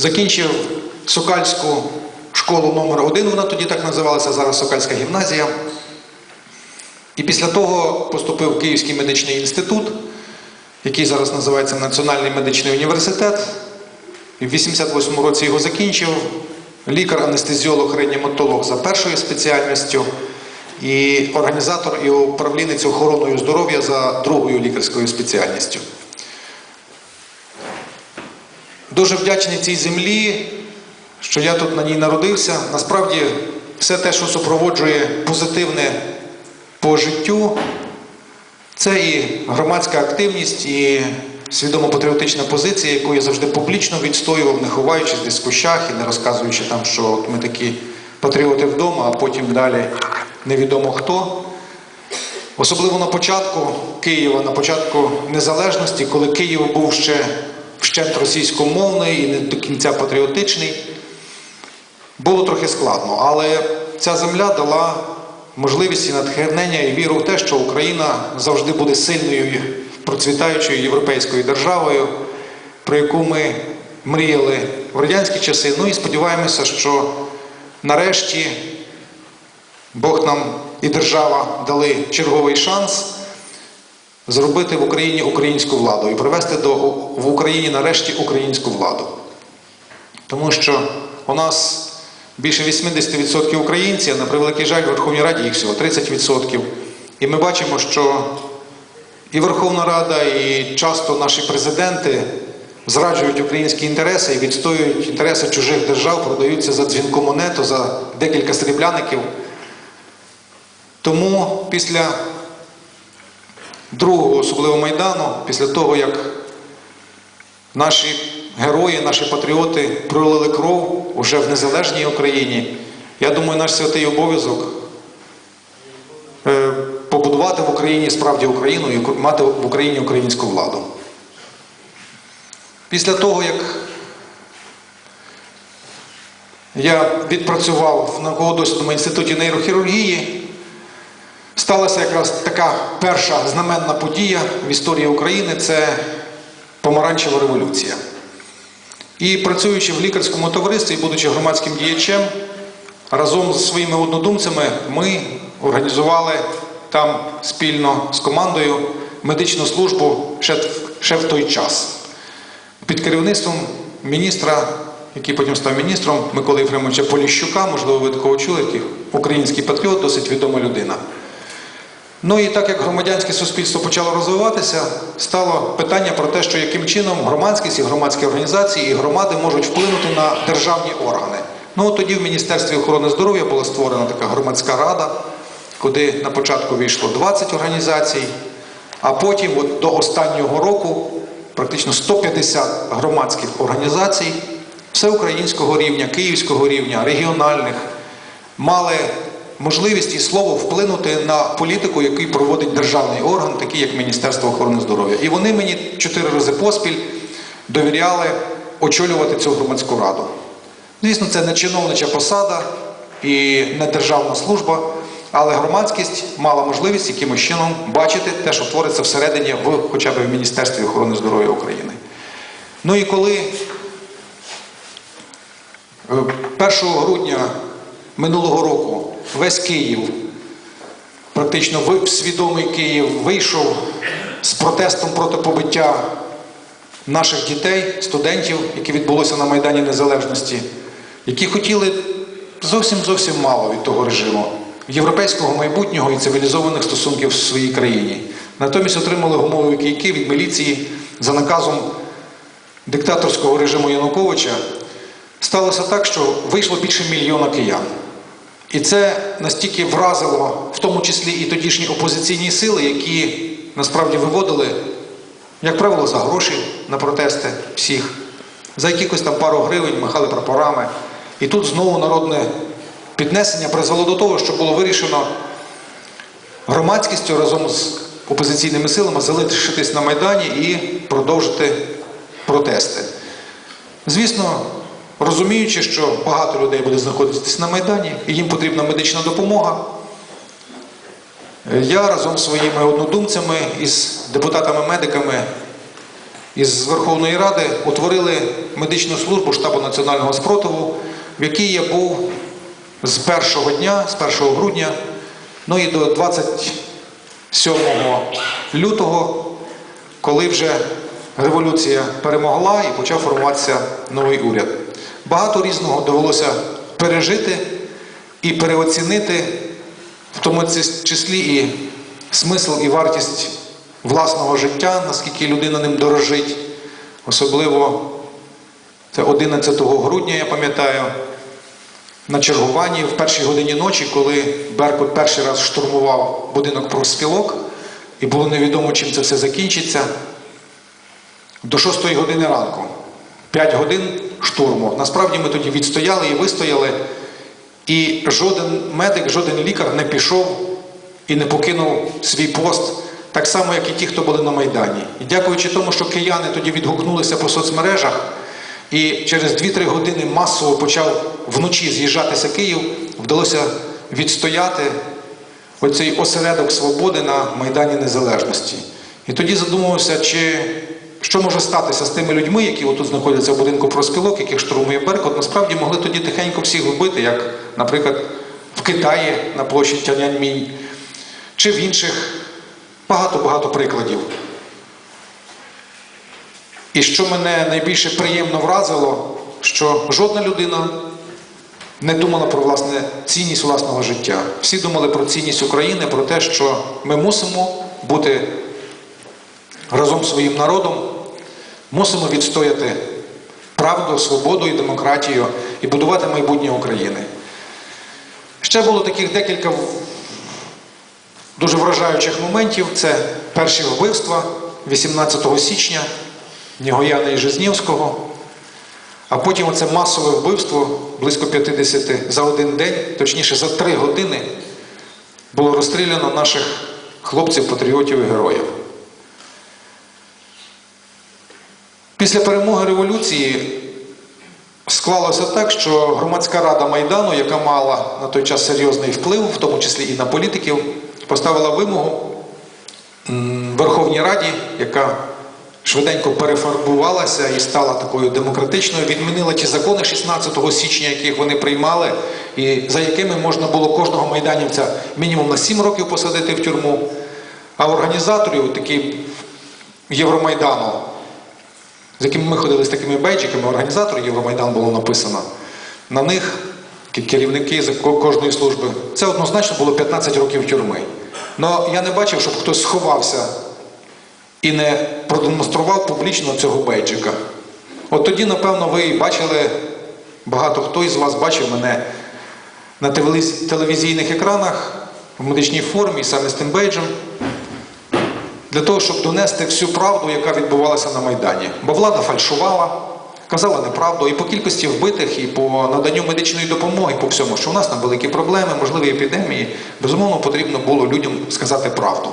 закінчив Сокальську школу номер 1 вона тоді так називалася, зараз Сокальська гімназія. І після того поступив в Київський медичний інститут, який зараз називається Національний медичний університет. І в 88-му році його закінчив. Лікар, анестезіолог, реаніматолог за першою спеціальністю і організатор і управлінець охороною здоров'я за другою лікарською спеціальністю. Дуже вдячний цій землі, що я тут на ній народився. Насправді, все те, що супроводжує позитивне по життю, це і громадська активність, і свідомо-патріотична позиція, яку я завжди публічно відстоював, не ховаючись десь в кущах і не розказуючи там, що от ми такі патріоти вдома, а потім далі невідомо хто. Особливо на початку Києва, на початку незалежності, коли Київ був ще вщент російськомовний і не до кінця патріотичний, було трохи складно. Але ця земля дала можливість і натхнення і віру в те, що Україна завжди буде сильною, процвітаючою європейською державою, про яку ми мріяли в радянські часи. Ну і сподіваємося, що нарешті Бог нам і держава дали черговий шанс зробити в Україні українську владу і привести до, в Україні нарешті українську владу. Тому що у нас більше 80% українців, на превеликий жаль, в Верховній Раді їх всього 30%. І ми бачимо, що і Верховна Рада, і часто наші президенти зраджують українські інтереси і відстоюють інтереси чужих держав, продаються за дзвінку монету, за декілька срібляників. Тому після другого, особливо Майдану, після того, як наші герої, наші патріоти пролили кров уже в незалежній Україні, я думаю, наш святий обов'язок е, побудувати в Україні справді Україну і мати в Україні українську владу. Після того, як я відпрацював в науково-дослідному інституті нейрохірургії, сталася якраз така перша знаменна подія в історії України це помаранчева революція. І працюючи в лікарському товаристві, будучи громадським діячем, разом з своїми однодумцями ми організували там спільно з командою медичну службу ще в той час. Під керівництвом міністра, який потім став міністром Миколи Єфремовича Поліщука, можливо, ви такого чули, який український патріот, досить відома людина. Ну і так як громадянське суспільство почало розвиватися, стало питання про те, що яким чином громадськість і громадські організації і громади можуть вплинути на державні органи. Ну тоді в Міністерстві охорони здоров'я була створена така громадська рада, куди на початку війшло 20 організацій, а потім от до останнього року практично 150 громадських організацій всеукраїнського рівня, київського рівня, регіональних мали можливість і слово вплинути на політику, яку проводить державний орган, такий як Міністерство охорони здоров'я. І вони мені чотири рази поспіль довіряли очолювати цю громадську раду. Звісно, це не чиновнича посада і не державна служба, але громадськість мала можливість якимось чином бачити те, що твориться всередині в хоча б в Міністерстві охорони здоров'я України. Ну і коли Е, 1 грудня минулого року весь Київ, практично свідомий Київ, вийшов з протестом проти побиття наших дітей, студентів, які відбулося на Майдані Незалежності, які хотіли зовсім зовсім мало від того режиму європейського майбутнього і цивілізованих стосунків в своїй країні. Натомість отримали гумові кійки від міліції за наказом диктаторського режиму Януковича. Сталося так, що вийшло більше мільйона киян. І це настільки вразило, в тому числі і тодішні опозиційні сили, які насправді виводили, як правило, за гроші на протести всіх, за якихось там пару гривень махали прапорами. І тут знову народне піднесення призвело до того, що було вирішено громадськістю разом з опозиційними силами залишитись на Майдані і продовжити протести. Звісно, розуміючи, що багато людей буде знаходитись на Майдані, і їм потрібна медична допомога, я разом зі своїми однодумцями із депутатами-медиками із Верховної Ради утворили медичну службу штабу національного спротиву, в якій я був з першого дня, з 1 грудня, ну і до 27 лютого, коли вже революція перемогла і почав формуватися новий уряд. Багато різного довелося пережити і переоцінити, в тому числі і смисл і вартість власного життя, наскільки людина ним дорожить. Особливо це 11 грудня, я пам'ятаю, на чергуванні в першій годині ночі, коли Беркут перший раз штурмував будинок профспілок, і було невідомо, чим це все закінчиться. До 6 години ранку. 5 годин штурму. Насправді ми тоді відстояли і вистояли, і жоден медик, жоден лікар не пішов і не покинув свій пост, так само, як і ті, хто були на Майдані. І дякуючи тому, що кияни тоді відгукнулися по соцмережах, і через 2-3 години масово почав вночі з'їжджатися Київ, вдалося відстояти оцей осередок свободи на Майдані Незалежності. І тоді задумався, чи що може статися з тими людьми, які отут знаходяться в будинку проспілок, яких штурмує Беркут, насправді могли тоді тихенько всіх вбити, як, наприклад, в Китаї на площі Тяньаньмінь, чи в інших багато-багато прикладів. І що мене найбільше приємно вразило, що жодна людина не думала про власне цінність власного життя. Всі думали про цінність України, про те, що ми мусимо бути разом з своїм народом, мусимо відстояти правду, свободу і демократію і будувати майбутнє України. Ще було таких декілька дуже вражаючих моментів. Це перші вбивства 18 січня Нігояна і Жизнівського. А потім оце масове вбивство близько 50 за один день, точніше за три години, було розстріляно наших хлопців, патріотів і героїв. Після перемоги революції склалося так, що громадська рада Майдану, яка мала на той час серйозний вплив, в тому числі і на політиків, поставила вимогу Верховній Раді, яка швиденько перефарбувалася і стала такою демократичною, відмінила ті закони 16 січня, яких вони приймали, і за якими можна було кожного майданівця мінімум на 7 років посадити в тюрму. А організаторів, такі Євромайдану, з якими ми ходили з такими бейджиками, організатор Євромайдан було написано. На них керівники кожної служби. Це однозначно було 15 років тюрми. Але я не бачив, щоб хтось сховався і не продемонстрував публічно цього бейджика. От тоді, напевно, ви бачили, багато хто із вас бачив мене на телевізійних екранах в медичній формі саме з тим бейджем для того, щоб донести всю правду, яка відбувалася на Майдані. Бо влада фальшувала, казала неправду і по кількості вбитих, і по наданню медичної допомоги, по всьому, що в нас там великі проблеми, можливі епідемії, безумовно, потрібно було людям сказати правду.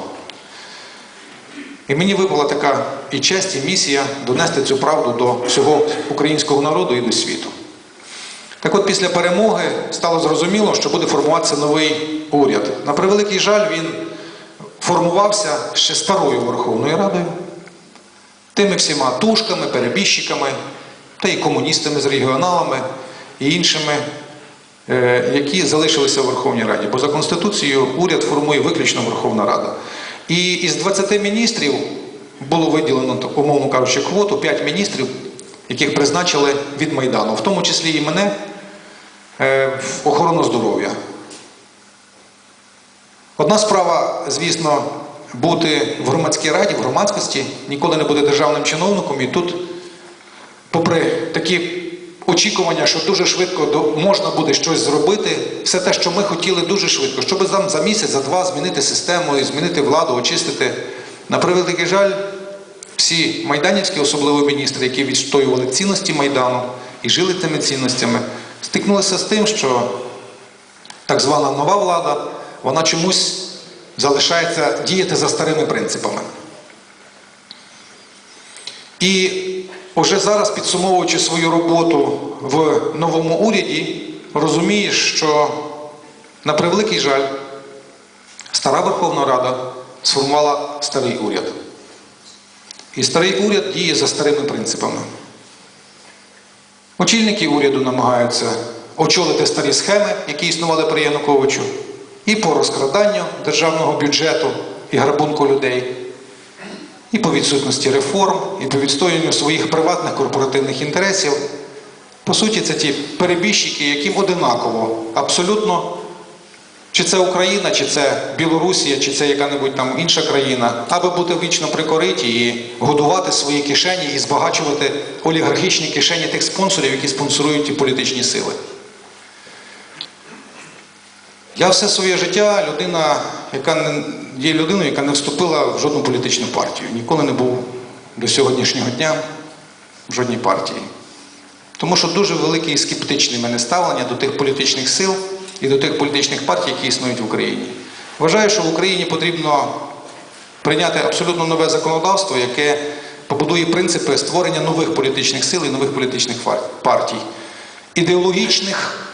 І мені випала така і честь, і місія донести цю правду до всього українського народу і до світу. Так от після перемоги стало зрозуміло, що буде формуватися новий уряд. На превеликий жаль, він формувався ще старою Верховною Радою, тими всіма тушками, перебіжчиками, та й комуністами з регіоналами і іншими, е, які залишилися в Верховній Раді. Бо за Конституцією уряд формує виключно Верховна Рада. І із 20 міністрів було виділено, умовно кажучи, квоту 5 міністрів, яких призначили від Майдану, в тому числі і мене е, в охорону здоров'я. Одна справа, звісно, бути в громадській раді, в громадськості, ніколи не буде державним чиновником. І тут, попри такі очікування, що дуже швидко можна буде щось зробити, все те, що ми хотіли дуже швидко, щоб за, місяць, за два змінити систему, і змінити владу, очистити. На превеликий жаль, всі майданівські, особливо міністри, які відстоювали цінності Майдану і жили тими цінностями, стикнулися з тим, що так звана нова влада, вона чомусь залишається діяти за старими принципами. І вже зараз, підсумовуючи свою роботу в новому уряді, розумієш, що на превеликий жаль, стара Верховна Рада сформувала старий уряд. І старий уряд діє за старими принципами. Очільники уряду намагаються очолити старі схеми, які існували при Януковичу, і по розкраданню державного бюджету і грабунку людей, і по відсутності реформ, і по відстоюванню своїх приватних корпоративних інтересів. По суті, це ті перебіжчики, яким одинаково, абсолютно, чи це Україна, чи це Білорусія, чи це яка-небудь там інша країна, аби бути вічно при кориті і годувати свої кишені і збагачувати олігархічні кишені тих спонсорів, які спонсорують ті політичні сили. Я все своє життя людина, яка не є людиною, яка не вступила в жодну політичну партію. Ніколи не був до сьогоднішнього дня в жодній партії. Тому що дуже велике і скептичне мене ставлення до тих політичних сил і до тих політичних партій, які існують в Україні. Вважаю, що в Україні потрібно прийняти абсолютно нове законодавство, яке побудує принципи створення нових політичних сил і нових політичних партій. Ідеологічних,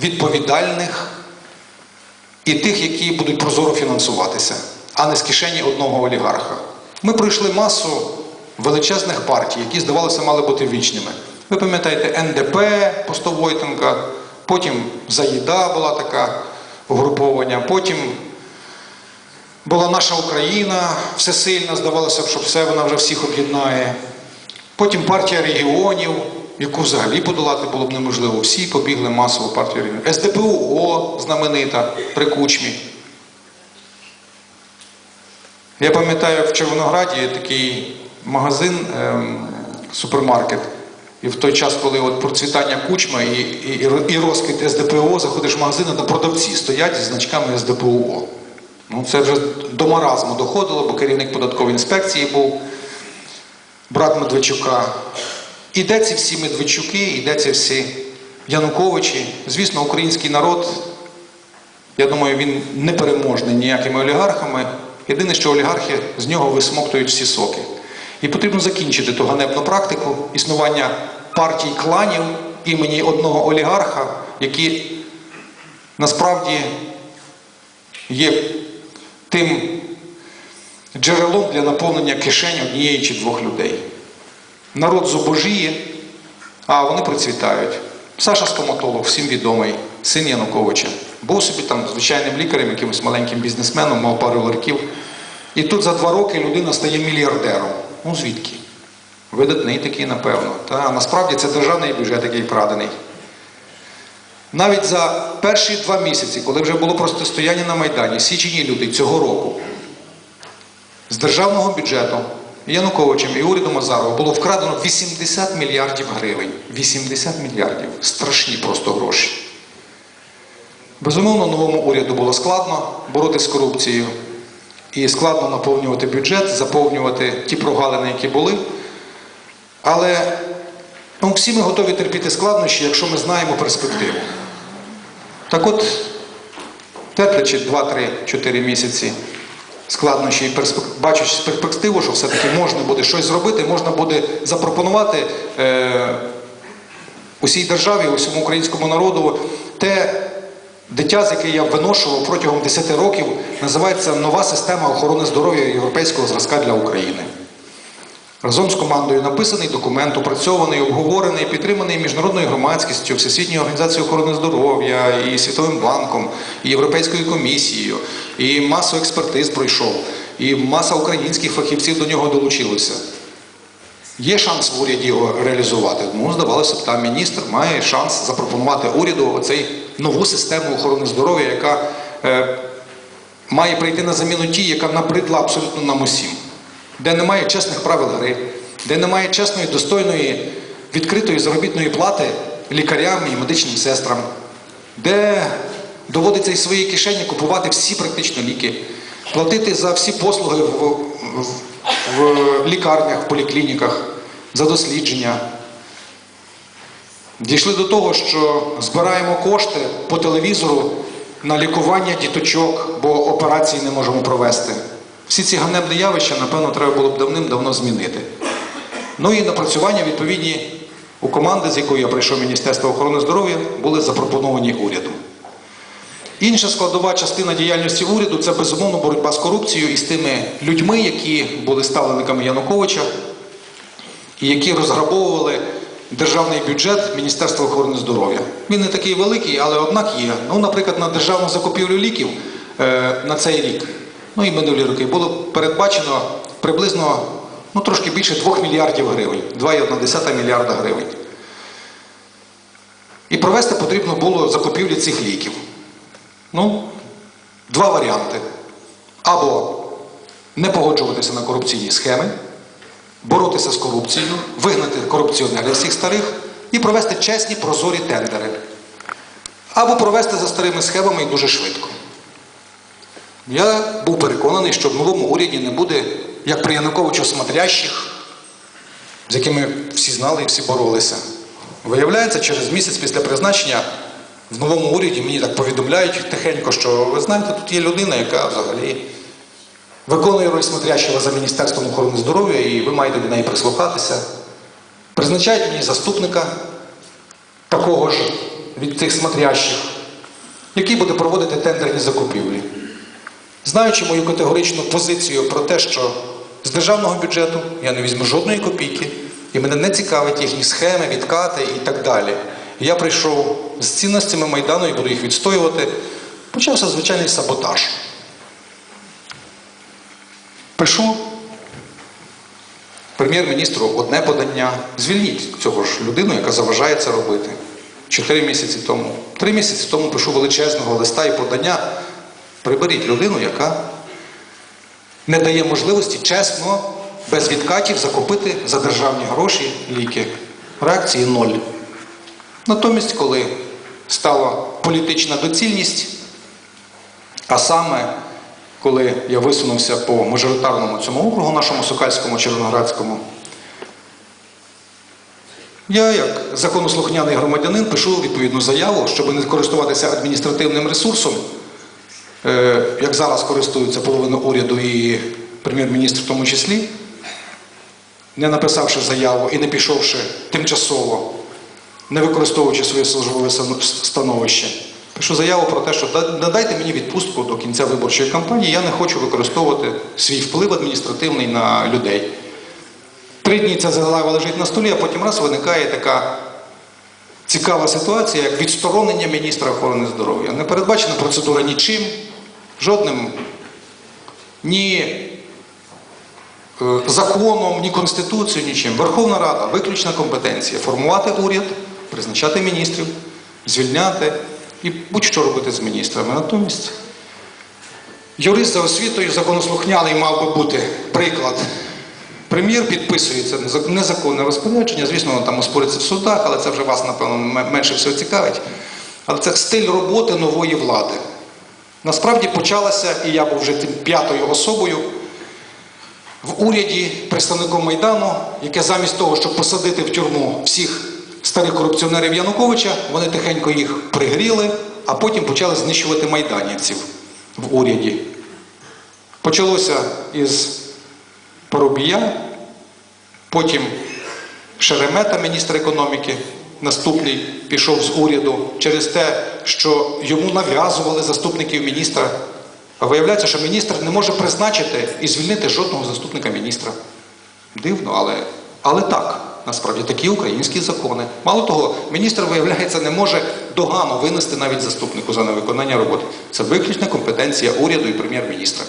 відповідальних і тих, які будуть прозоро фінансуватися, а не з кишені одного олігарха. Ми пройшли масу величезних партій, які, здавалося, мали бути вічними. Ви пам'ятаєте, НДП Постовойтенка, потім Заїда була така угруповання, потім була наша Україна всесильна, здавалося б, що все вона вже всіх об'єднає. Потім партія регіонів, яку взагалі подолати було б неможливо. Всі побігли масово партію регіонів. СДПУО знаменита при кучмі. Я пам'ятаю, в Червонограді такий магазин, ем, супермаркет. І в той час, коли от процвітання кучма і, і, і розквіт СДПО, заходиш в магазин, а продавці стоять зі значками СДПО. Ну, це вже до маразму доходило, бо керівник податкової інспекції був брат Медведчука. І де ці всі Медведчуки, і де ці всі Януковичі. Звісно, український народ, я думаю, він не переможний ніякими олігархами. Єдине, що олігархи з нього висмоктують всі соки. І потрібно закінчити ту ганебну практику існування партій кланів імені одного олігарха, які насправді є тим джерелом для наповнення кишень однієї чи двох людей. Народ зубожіє, а вони процвітають. Саша стоматолог, всім відомий, син Януковича. Був собі там звичайним лікарем, якимось маленьким бізнесменом, мав пару ларків. І тут за два роки людина стає мільярдером. Ну звідки? Видатний такий, напевно. Та, насправді це державний бюджет, який крадений. Навіть за перші два місяці, коли вже було протистояння на Майдані, січень і лютий цього року, з державного бюджету Януковичем і урядом Азарова було вкрадено 80 мільярдів гривень. 80 мільярдів. Страшні просто гроші. Безумовно, новому уряду було складно боротися з корупцією і складно наповнювати бюджет, заповнювати ті прогалини, які були. Але ну, всі ми готові терпіти складнощі, якщо ми знаємо перспективу. Так от, терплячи 2-3-4 місяці складнощі і бачачи перспективу, що все-таки можна буде щось зробити, можна буде запропонувати е... усій державі, усьому українському народу те дитя, з яке я виношував протягом 10 років, називається нова система охорони здоров'я європейського зразка для України. Разом з командою написаний документ, опрацьований, обговорений, підтриманий міжнародною громадськістю, Всесвітньою організацією охорони здоров'я, і Світовим банком, і Європейською комісією, і масу експертиз пройшов, і маса українських фахівців до нього долучилося. Є шанс в уряді його реалізувати. Ну, здавалося б, там міністр має шанс запропонувати уряду оцей нову систему охорони здоров'я, яка е, має прийти на заміну тій, яка набридла абсолютно нам усім де немає чесних правил гри, де немає чесної, достойної, відкритої заробітної плати лікарям і медичним сестрам, де доводиться із своєї кишені купувати всі практично ліки, платити за всі послуги в, в, в лікарнях, в поліклініках, за дослідження. Дійшли до того, що збираємо кошти по телевізору на лікування діточок, бо операції не можемо провести. Всі ці ганебні явища, напевно, треба було б давним-давно змінити. Ну і напрацювання відповідні у команди, з якою я прийшов Міністерство охорони здоров'я, були запропоновані урядом. Інша складова частина діяльності уряду це безумовно боротьба з корупцією і з тими людьми, які були ставленниками Януковича і які розграбовували державний бюджет Міністерства охорони здоров'я. Він не такий великий, але однак є. Ну, наприклад, на державну закупівлю ліків е, на цей рік, ну і минулі роки, було передбачено приблизно ну, трошки більше 2 мільярдів гривень, 2,1 мільярда гривень. І провести потрібно було закупівлі цих ліків. Ну, два варіанти. Або не погоджуватися на корупційні схеми, боротися з корупцією, вигнати корупціонерів всіх старих і провести чесні прозорі тендери. Або провести за старими схемами і дуже швидко. Я був переконаний, що в новому уряді не буде, як при Януковичу, смотрящих, з якими всі знали і всі боролися. Виявляється, через місяць після призначення в новому уряді мені так повідомляють тихенько, що ви знаєте, тут є людина, яка взагалі виконує роль смотрящого за Міністерством охорони здоров'я, і ви маєте до неї прислухатися. Призначають мені заступника такого ж від тих смотрящих, який буде проводити тендерні закупівлі. Знаючи мою категоричну позицію про те, що з державного бюджету я не візьму жодної копійки, і мене не цікавить їхні схеми, відкати і так далі. Я прийшов з цінностями Майдану і буду їх відстоювати. Почався звичайний саботаж. Пишу прем'єр-міністру одне подання. Звільніть цього ж людину, яка заважає це робити. Чотири місяці тому. Три місяці тому пишу величезного листа і подання. Приберіть людину, яка не дає можливості чесно, без відкатів закупити за державні гроші ліки. Реакції ноль. Натомість, коли стала політична доцільність, а саме коли я висунувся по мажоритарному цьому округу, нашому Сокальському Червоноградському, я, як законослухняний громадянин, пишу відповідну заяву, щоб не користуватися адміністративним ресурсом, як зараз користуються половина уряду і прем'єр-міністр в тому числі, не написавши заяву і не пішовши тимчасово, не використовуючи своє службове становище. Пишу заяву про те, що надайте мені відпустку до кінця виборчої кампанії, я не хочу використовувати свій вплив адміністративний на людей. Три дні ця заява лежить на столі, а потім раз виникає така цікава ситуація, як відсторонення міністра охорони здоров'я. Не передбачена процедура нічим, жодним ні е, законом, ні конституцією, нічим. Верховна Рада виключна компетенція формувати уряд, призначати міністрів, звільняти і будь-що робити з міністрами. Натомість юрист за освітою законослухняний мав би бути приклад. Прем'єр підписує це незаконне розпорядження. Звісно, воно там оспориться в судах, але це вже вас, напевно, менше всього цікавить. Але це стиль роботи нової влади. Насправді почалася, і я був вже тим п'ятою особою в уряді представником Майдану, яке замість того, щоб посадити в тюрму всіх старих корупціонерів Януковича, вони тихенько їх пригріли, а потім почали знищувати майданівців в уряді. Почалося із Парубія, потім Шеремета, міністр економіки, наступний пішов з уряду через те, що йому нав'язували заступників міністра. А виявляється, що міністр не може призначити і звільнити жодного заступника міністра. Дивно, але, але так. Насправді такі українські закони. Мало того, міністр, виявляється, не може догану винести навіть заступнику за невиконання роботи. Це виключна компетенція уряду і прем'єр-міністра.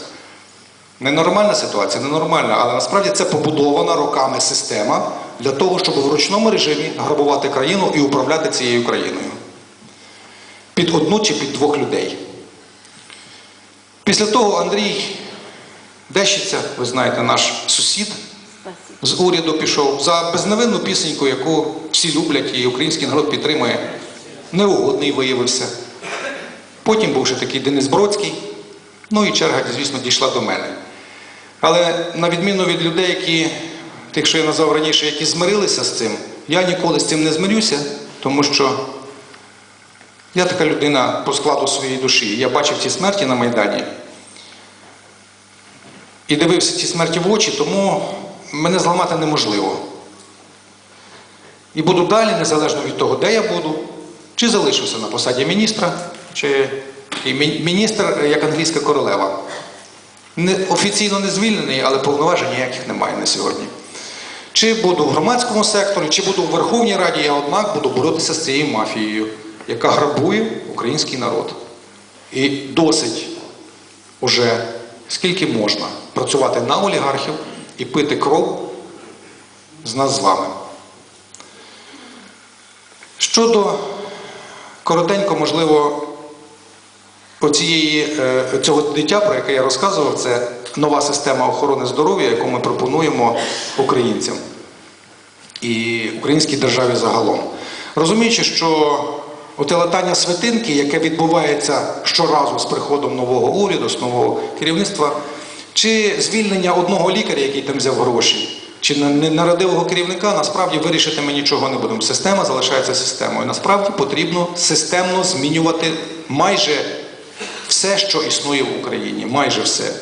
Ненормальна ситуація, ненормальна, але насправді це побудована роками система для того, щоб в ручному режимі грабувати країну і управляти цією країною. Під одну чи під двох людей. Після того Андрій Дещиця, ви знаєте, наш сусід з уряду пішов за безневинну пісеньку, яку всі люблять і український народ підтримує. Неугодний виявився. Потім був ще такий Денис Бродський. Ну і черга, звісно, дійшла до мене. Але на відміну від людей, які, тих, що я назвав раніше, які змирилися з цим, я ніколи з цим не змирюся, тому що я така людина по складу своєї душі. Я бачив ті смерті на Майдані і дивився ці смерті в очі, тому мене зламати неможливо. І буду далі, незалежно від того, де я буду, чи залишуся на посаді міністра, чи І міністр, як англійська королева. Не, офіційно не звільнений, але повноважень ніяких немає на сьогодні. Чи буду в громадському секторі, чи буду в Верховній Раді, я однак буду боротися з цією мафією, яка грабує український народ. І досить уже скільки можна працювати на олігархів і пити кров з нас з вами. Щодо коротенько, можливо, оцієї, е, цього дитя, про яке я розказував, це нова система охорони здоров'я, яку ми пропонуємо українцям і українській державі загалом. Розуміючи, що оте латання святинки, яке відбувається щоразу з приходом нового уряду, з нового керівництва, чи звільнення одного лікаря, який там взяв гроші, чи не- нерадивого керівника, насправді вирішити ми нічого не будемо. Система залишається системою. Насправді потрібно системно змінювати майже все, що існує в Україні, майже все.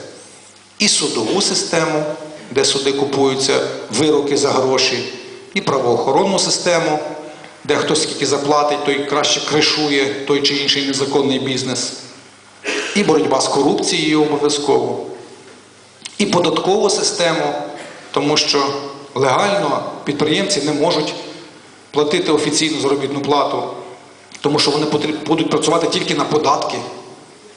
І судову систему, де суди купуються вироки за гроші, і правоохоронну систему, де хто скільки заплатить, той краще кришує той чи інший незаконний бізнес, і боротьба з корупцією обов'язково, і податкову систему, тому що легально підприємці не можуть платити офіційну заробітну плату, тому що вони будуть працювати тільки на податки.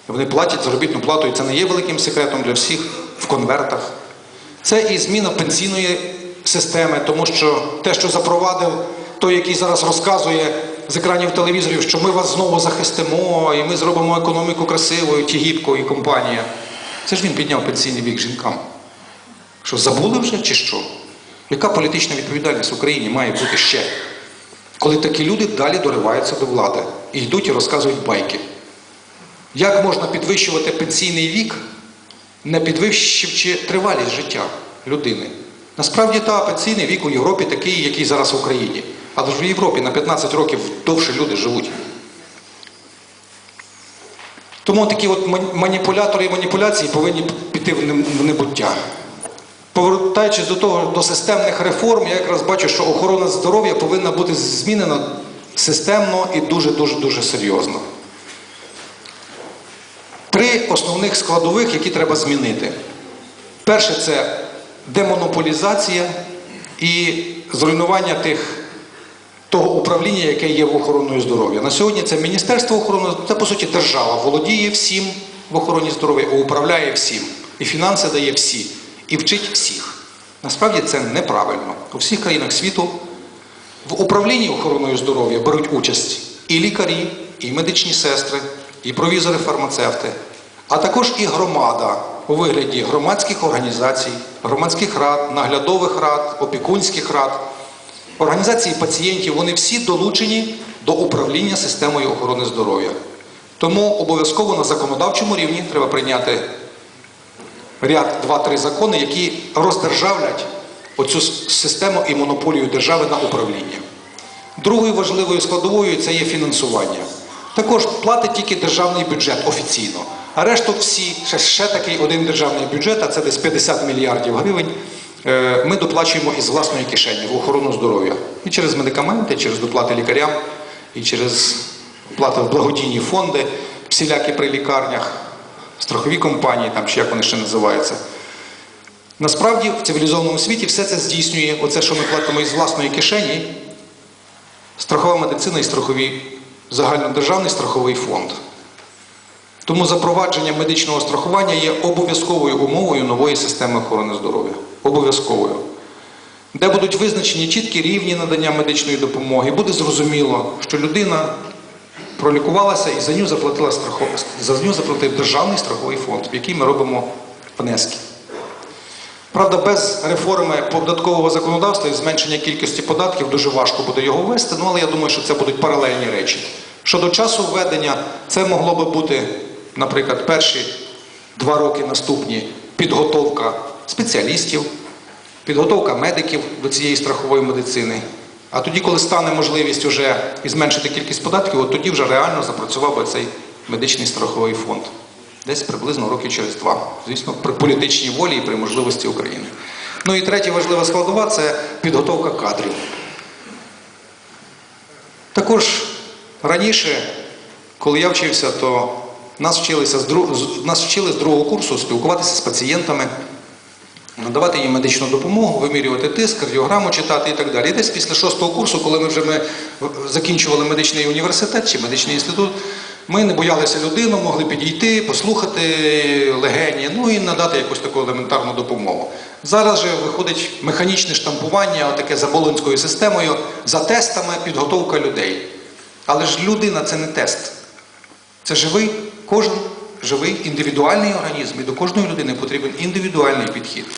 Вони платять заробітну плату, і це не є великим секретом для всіх в конвертах. Це і зміна пенсійної системи, тому що те, що запровадив той, який зараз розказує з екранів телевізорів, що ми вас знову захистимо, і ми зробимо економіку красивою, Тігіпко і компанія. Це ж він підняв пенсійний вік жінкам. Що забули вже чи що? Яка політична відповідальність в Україні має бути ще? Коли такі люди далі дориваються до влади і йдуть і розказують байки. Як можна підвищувати пенсійний вік, не підвищивши тривалість життя людини? Насправді та пенсійний вік у Європі такий, який зараз в Україні. Але ж в Європі на 15 років довше люди живуть. Тому такі от маніпулятори і маніпуляції повинні піти в небуття. Повертаючись до того, до системних реформ, я якраз бачу, що охорона здоров'я повинна бути змінена системно і дуже-дуже дуже серйозно. Основних складових, які треба змінити. Перше це демонополізація і зруйнування тих, того управління, яке є в охороною здоров'я. На сьогодні це Міністерство охорони здоров'я, це по суті держава, володіє всім в охороні здоров'я, управляє всім. І фінанси дає всі, і вчить всіх. Насправді це неправильно. У всіх країнах світу в управлінні охороною здоров'я беруть участь і лікарі, і медичні сестри, і провізори фармацевти, а також і громада у вигляді громадських організацій, громадських рад, наглядових рад, опікунських рад, організації пацієнтів, вони всі долучені до управління системою охорони здоров'я. Тому обов'язково на законодавчому рівні треба прийняти ряд два-три закони, які роздержавлять оцю систему і монополію держави на управління. Другою важливою складовою це є фінансування. Також платить тільки державний бюджет офіційно. А решту всі, ще, ще такий один державний бюджет, а це десь 50 мільярдів гривень, е, ми доплачуємо із власної кишені в охорону здоров'я. І через медикаменти, і через доплати лікарям, і через плати в благодійні фонди, всілякі при лікарнях, страхові компанії, там чи як вони ще називаються. Насправді в цивілізованому світі все це здійснює, оце, що ми платимо із власної кишені, страхова медицина і страховий, загальнодержавний страховий фонд. Тому запровадження медичного страхування є обов'язковою умовою нової системи охорони здоров'я. Обов'язковою. Де будуть визначені чіткі рівні надання медичної допомоги, буде зрозуміло, що людина пролікувалася і за нього заплатила страхов... за нього заплатив державний страховий фонд, в який ми робимо внески. Правда, без реформи податкового законодавства і зменшення кількості податків дуже важко буде його ввести, ну але я думаю, що це будуть паралельні речі. Щодо часу введення, це могло би бути, наприклад, перші два роки наступні підготовка спеціалістів, підготовка медиків до цієї страхової медицини. А тоді, коли стане можливість уже і зменшити кількість податків, от тоді вже реально запрацював би цей медичний страховий фонд. Десь приблизно роки через два. Звісно, при політичній волі і при можливості України. Ну і третя важлива складова це підготовка кадрів. Також раніше, коли я вчився, то Нас, вчилися з нас вчили з другого курсу спілкуватися з пацієнтами, надавати їм медичну допомогу, вимірювати тиск, кардіограму читати і так далі. І десь після шостого курсу, коли ми вже ми закінчували медичний університет чи медичний інститут, ми не боялися людину, могли підійти, послухати легені, ну і надати якусь таку елементарну допомогу. Зараз же виходить механічне штампування, таке за болонською системою, за тестами підготовка людей. Але ж людина це не тест. Це живий, кожен живий індивідуальний організм, і до кожної людини потрібен індивідуальний підхід.